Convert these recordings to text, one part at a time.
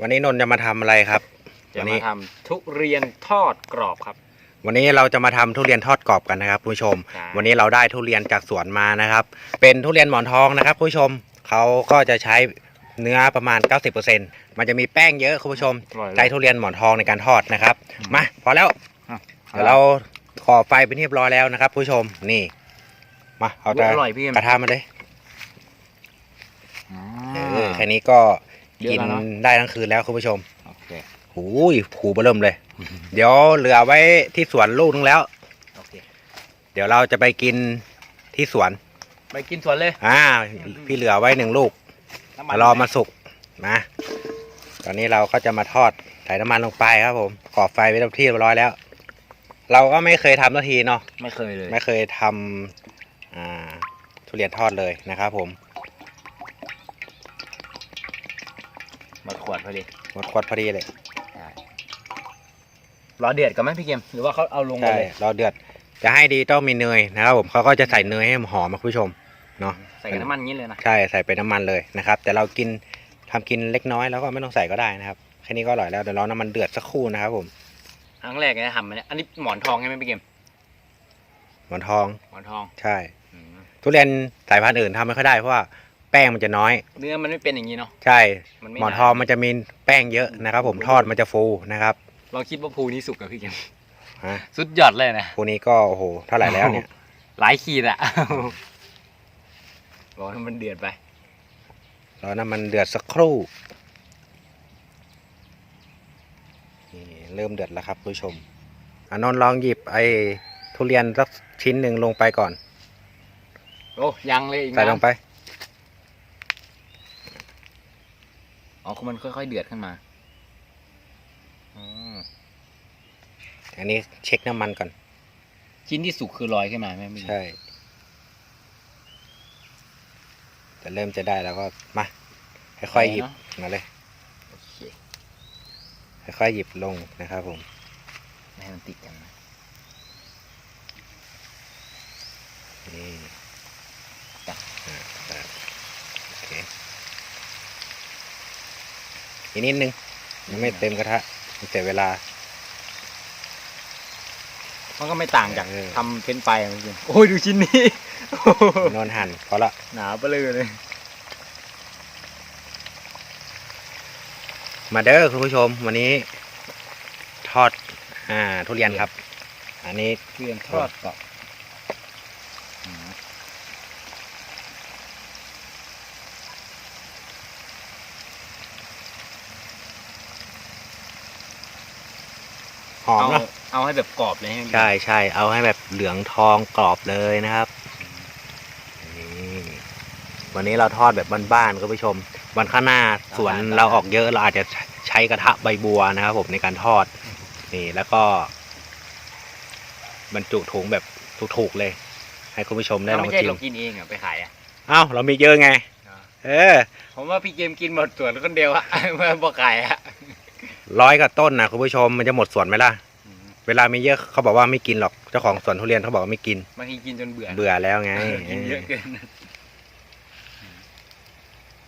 วันนี้นนท์จะมาทำอะไรครับ จะวันนี้มาทำทุเรียนทอดกรอบครับ วันนี้เราจะมาทำทุเรียนทอดกรอบกันนะครับคุณผู้ชมใช่วันนี้เราได้ทุเรียนจากสวนมานะครับ เป็นทุเรียนหมอนทองนะครับคุณผู้ชมเขาก็จะใช้เนื้อประมาณ 90%มันจะมีแป้งเยอะคุณผู้ชมอร่อยเลย ใช้ทุเรียนหมอนทองในการทอดนะครับ มาพอแล้วอะ เดี๋ยวเราก่อไฟไปเรียบร้อยแล้วนะครับคุณผู้ชมนี่มาเอาแต่อร่อยพี่เอ็มกระทะมาเลยอ่าเออแค่นี้ก็ เยอะกินแล้วเนอะ ได้ทั้งคืนแล้วคุณผู้ชมโอเคหูยผูเบอเริ่มเลย เดี๋ยวเหลือไว้ที่สวนลูกนึงแล้ว โอเคเดี๋ยวเราจะไปกินที่สวน ไปกินสวนเลย อ่า พี่เหลือไว้หนึ่งลูก น้ำมันรอมาสุกนะ ตอนนี้เราก็จะมาทอดใส่น้ำมันลงไปครับผมก่อไฟไว้ที่เรียบร้อยแล้ว เราก็ไม่เคยทำนาทีเนาะ ไม่เคยเลย ไม่เคยทำอ่าทุเรียนทอดเลยนะครับผม หมดขวดพอดีหมดขวดพอดีเลยรอเดือดกันไหมพี่เกมหรือว่าเขาเอาลงมาใช่เลยรอเดือด จะให้ดีต้องมีเนยนะครับผมเขาก็จะใส่เนยให้หอมนะคุณผู้ชมเนาะใส่กับน้ำมันอย่างนี้เลยนะใช่ใส่เป็นน้ำมันเลยนะครับ แต่เรากินทำกินเล็กน้อยแล้วก็ไม่ต้องใส่ก็ได้นะครับแค่นี้ก็อร่อยแล้วเดี๋ยวรอน้ำมันเดือดสักครู่นะครับผมครั้งแรกเนี่ยทำมันเนี่ยอันนี้หมอนทองใช่ไหมพี่เกมหมอนทองหมอนทองใช่อืมทุเรียนสายพันธุ์อื่นทำไม่ค่อยได้เพราะว่า แป้งมันจะน้อย เนื้อมันไม่เป็นอย่างนี้เนาะ ใช่ มันไม่หมอนทองมันจะมีแป้งเยอะนะครับ ผมทอดมันจะฟูนะครับเราคิดว่าภูนี้สุกกับพี่เกมฮะสุดยอดเลยนะ พวกนี้ก็โอ้โหเท่าไหร่แล้วเนี่ย หลายขีดอะ รอให้มันเดือดไป รอน้ำมันเดือดสักครู่นี่เริ่มเดือดแล้วครับคุณผู้ชมอานนท์ลองหยิบไอ้ทุเรียนสักชิ้นหนึ่งลงไปก่อน โอ้ยังเลยอีกใส่ลงไป อ๋อคือมันค่อยๆเดือดขึ้นมาอ๋ออันนี้เช็คน้ำมันก่อน ชิ้นที่สุกคือลอยขึ้นมาไหมพี่ใช่จะเริ่มจะได้แล้วก็มาค่อยๆหยิบมาเลยโอเคค่อยๆหยิบลงนะครับผมไม่ให้มันติดกันนะนี่อะได้โอเค อีกนิดนึงยังไม่เต็มกระทะมันเสียเวลา มันก็ไม่ต่างจากเออ ทำเป็นไปจริงๆโอ้ยดูชิ้นนี้โอ้โหนอนหั่นพอละหนาไปเลยเลย มาเด้อคุณผู้ชม วันนี้ ทอด อ่า ทุเรียนครับ อันนี้ เรียนทอดก่อน หอมเอาเนาะเอาให้แบบกรอบเลยให้มันใช่ใช่เอาให้แบบเหลืองทองกรอบเลยนะครับนี่วันนี้เราทอดแบบบ้านๆคุณผู้ชม วันข้างหน้าสวนเราออกเยอะเราอาจจะใช้กระทะใบบัวนะครับผมในการทอด นี่แล้วก็ บรรจุถุงแบบถูกๆเลย ให้คุณผู้ชมได้ลถ้าองไม่ใช่ชิมเรากินเองอะไปขายอะเอ้าเรามีเยอะไง เออผมว่าพี่เกมกินหมดส่วนคนเดียวอะเมื่อบอกขายอะ ร้อยกับต้นนะคุณผู้ชมมันจะหมดสวนไหมล่ะ เวลามีเยอะเขาบอกว่าไม่กินหรอกเจ้าของสวนทุเรียนเขาบอกว่าไม่กินบางทีกินจนเบื่อเบื่อแล้วไง กินเยอะเกิน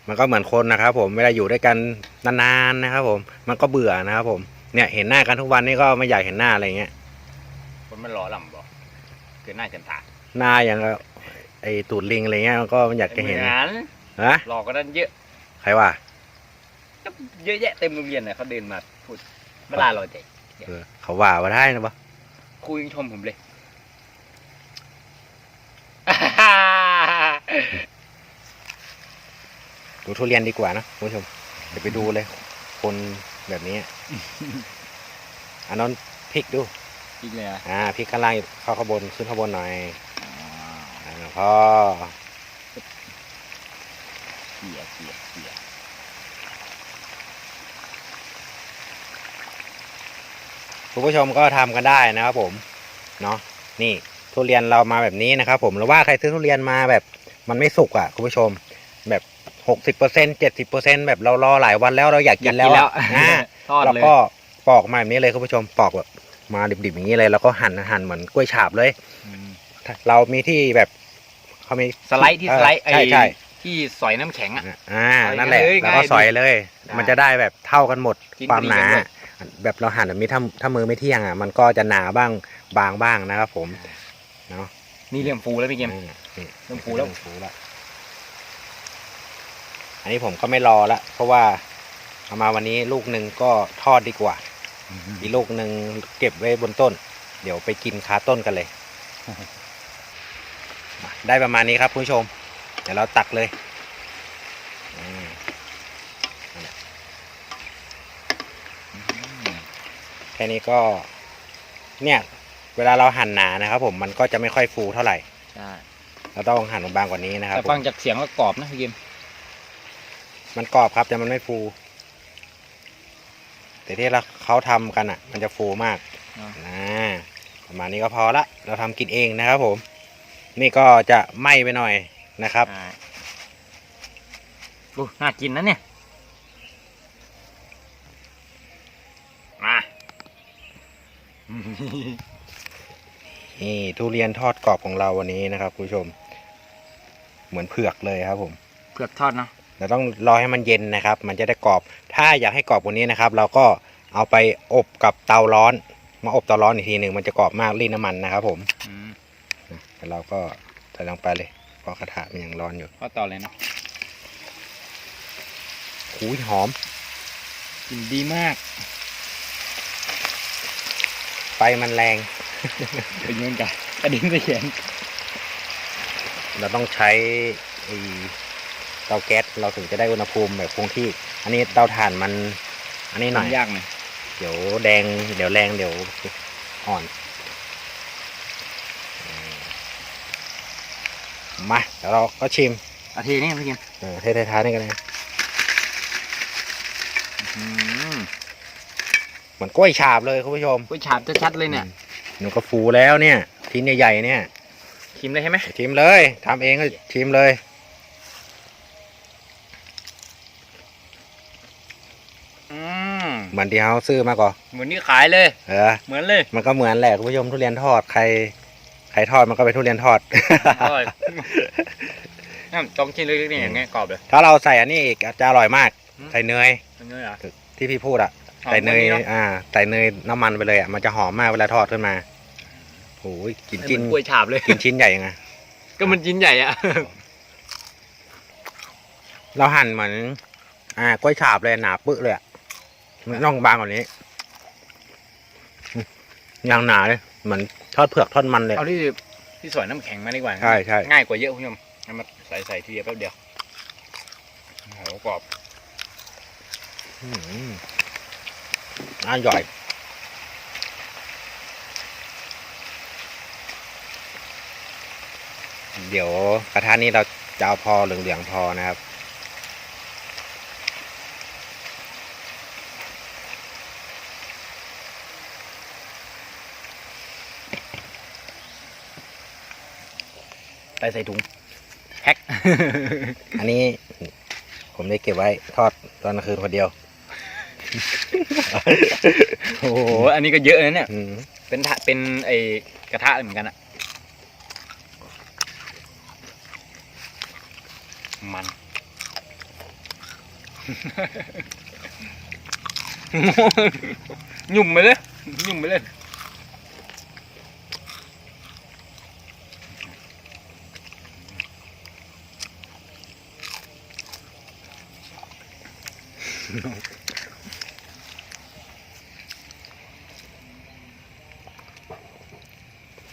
มันก็เหมือนคนนะครับผมเวลาอยู่ด้วยกันนานๆนะครับ ผม มันก็เบื่อนะครับผมเนี่ยเห็นหน้ากันทุกวันนี่ก็ไม่อยากเห็นหน้าอะไรเงี้ยคนมันหล่อหล่ำบอกเกินหน้าจนตาหน้าอย่างกับไอ้ตูดลิงอะไรเงี้ยมันก็ไม่อยากจะเห็นหมือนฮะหลอกก็นั้นเยอะใครว่าก็ เยอะแยะเต็มโรงเรียนเลยเขาเดินมาพูดเวลาเราใจเออเขาว่าว่าได้นะปะครูยังชมผมเลย ดูทุเรียนดีกว่านะคุณผู้ชม เดี๋ยวไปดูเลย คนแบบนี้ อันนั้นพริกดูอีกเลยอะอ่าพริกข้างล่างเข้าข้างบนขึ้นข้างบนหน่อยอ่าพอ เกียเกียเกีย คุณผู้ชมก็ทำกันได้นะครับผมเนาะนี่ทุเรียนเรามาแบบนี้นะครับ ผมหรือว่าใครซื้อทุเรียนมาแบบมันไม่สุกอะคุณผู้ชม แบบหกสิบเปอร์เซ็นเจ็ดสิบเปอร์เซ็นแบบเรารอหลายวันแล้วเราอยากกินแล้วอะอ่าทอดเราเลยก็ปอกมาแบบนี้เลยคุณผู้ชมปอกแบบมาดิบๆอย่างนี้เลยแล้วก็หั่นหั่นเหมือนกล้วยฉาบเลยอืมเรามีที่แบบเขามีสไลด์ที่สไลด์เออใช่ใช่ไที่สอยน้ำแข็งอะอ่าเอาอย่างนั่นแหละนั้นเลยแล้วก็ง่ายดีสอยเลยได้มันจะได้แบบเท่ากันหมดกินความพอดีหนากันด้วย แบบเราหั่นแบบนี้ถ้าถ้ามือไม่เที่ยงอะมันก็จะหนาบ้างบางบ้างนะครับผมเนาะนี่เรียมฟูแล้วพี่เกมอืมนี่เริ่มฟูแล้วเริ่มฟูแล้วอันนี้ผมก็ไม่รอละเพราะว่าเอามาวันนี้ลูกหนึ่งก็ทอดดีกว่า อีกลูกหนึ่งเก็บไว้บนต้น เดี๋ยวไปกินคาต้นกันเลยมาได้ประมาณนี้ครับคุณผู้ชม เดี๋ยวเราตักเลยอืมนั่นแหละแค่นี้ก็ เนี่ย เวลาเราหั่นหนานะครับผมมันก็จะไม่ค่อยฟูเท่าไหร่ใช่เราต้องหั่นบางๆกว่านี้นะครับแต่ผมฟังจากเสียงก็กรอบนะพี่เกมมันกรอบครับแต่มันไม่ฟู แต่ที่เราเขาทำกันอะ มันจะฟูมากอ่านะประมาณนี้ก็พอละเราทำกินเองนะครับ ผม นี่ก็จะไหม้ไปหน่อยนะครับใช่โอ้น่ากินนะเนี่ย มา นี่ทุเรียนทอดกรอบของเราวันนี้นะครับคุณผู้ชม เหมือนเผือกเลยครับผมเผือกทอดเนาะเราต้องรอให้มันเย็นนะครับ มันจะได้กรอบ ถ้าอยากให้กรอบกว่านี้นะครับ เราก็เอาไปอบกับเตาร้อน มาอบเตาร้อนอีกทีหนึ่งมันจะกรอบมากรีดน้ำมันนะครับ ผมอืมแต่เราก็ใส่ลงไปเลยเพราะกระทะมันยังร้อนอยู่ทอดต่อเลยเนาะหูยหอมกลินดีมาก ไฟมันแรง เป็นยังไงกระดิ่งกระเขียนเราต้องใช้ไอ้เตาแก๊สเราถึงจะได้อุณหภูมิแบบคงที่ อันนี้เตาถ่านมัน อันนี้หน่อยยากหน่อยเดี๋ยวแดง เดี๋ยวแรงเดี๋ยวอ่อนอืมมาเดี๋ยวเราก็ชิมอาทีนี่พี่เกมเออเทท้ายๆนี่กันเลยอืม เหมือนกล้วยฉาบเลยคุณผู้ชมกุ้ยฉาบชัดๆเลยเนี่ยหนูก็ฟูแล้วเนี่ยทิ้นใหญ่ๆเนี่ยชิมได้ใช่ไหมชิมเลยทำเองก็ชิมเลยอืมเหมือนที่เขาซื้อมาก่อนเหมือนที่ขายเลยเออเหมือนเลย มันก็เหมือนแหละคุณผู้ชมทุเรียนทอดใครใครทอดมันก็เป็นทุเรียนทอดอร่อยน้ำต้มชิ้นเล็กๆนี่อย่างเงี้ยกรอบเลย ถ้าเราใส่อันนี้อีกจะอร่อยมากอืมใส่เนยเป็นเนื้อเหรอที่พี่พูดอะหอม ใส่เนยกว่าอะ อ่าใส่เนยน้ำมันไปเลยอะมันจะหอมมากเวลาทอดขึ้นมาโอ้ยกินให้จิ้นเหมือนกล้วยฉาบเลย กินชิ้นใหญ่ยังไงก็มันชิ้นใหญ่อะเราหั่นเหมือนอ่ากล้วยฉาบเลยหนาปึ๊ะเลยอะมันต้องบางกว่านี้อืมยังหนาเลยเหมือนทอดเผือกทอดมันเลยเอาที่ที่สวยน้ำแข็งมาดีกว่าใช่ใช่ง่ายกว่าเยอะคุณผู้ชมเอามาใส่ใส่ทีเดียวแป๊บเดียวโอ้โหกรอบ อืมอ ร่อยเดี๋ยวกระทะนี้เราจะเอาพอเหลืองๆพอนะครับ ใส่ใส่ถุงแพ็ค อันนี้ผมได้เก็บไว้ทอดตอนกลางคืนคนเดียว โอ้โหอันนี้ก็เยอะนะเนี่ยอืมเป็นถะเป็นไอกระทะเหมือนกันอะมัน หยุ่มไปเลยหยุ่มไปเลย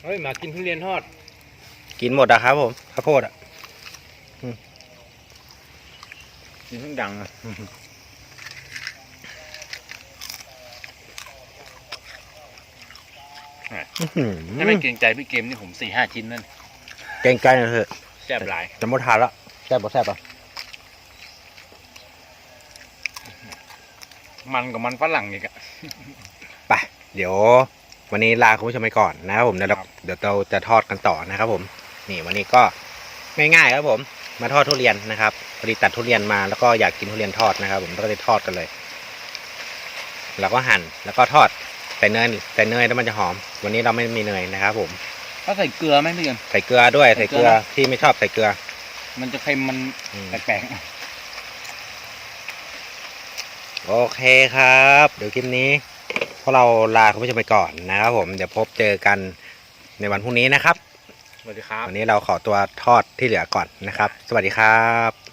เฮ้ยมากินทุเรียนทอด กินหมดอะครับผมข้าวโพดอะกินทั้งดังอะอื้อหือถ้าไม่เกรงใจพี่เกมนี่ผมสี่ห้าชิ้นนั่นเกรงใจหน่อยเถอะแซ่บหลายจะหมดทานแล้วแซ่บบ่แซ่บอะมันกับมันฝรั่งอีกอะไปเดี๋ยว วันนี้ลาคุณผู้ชมไปก่อนนะครับผมเดี๋ยวเราครับเดี๋ยวเราจะทอดกันต่อนะครับผม นี่วันนี้ก็ง่ายๆครับผม มาทอดทุเรียนนะครับพอดีตัดทุเรียนมาแล้วก็อยากกินทุเรียนทอดนะครับ ผมแล้วก็ได้ทอดกันเลยแล้วก็หั่นแล้วก็ทอดใส่เนยใส่เนยแล้วมันจะหอม วันนี้เราไม่มีเนยนะครับ ผมเขาใส่เกลือไหมพี่เกมใส่เกลือด้วยใส่ใส่เกเกลืลืออที่ไม่ชอบใส่เกลือ มันจะเค็มมันอืมแปลกโอเคครับ เดี๋ยวคลิปนี้พ วกเราลาคุณผู้ชมไปก่อนนะครับผมเดี๋ยวพบเจอกันในวันพรุ่งนี้นะครับๆสวัสดีครับ วันนี้เราขอตัวทอดที่เหลือก่อนนะครับ สวัสดีครับ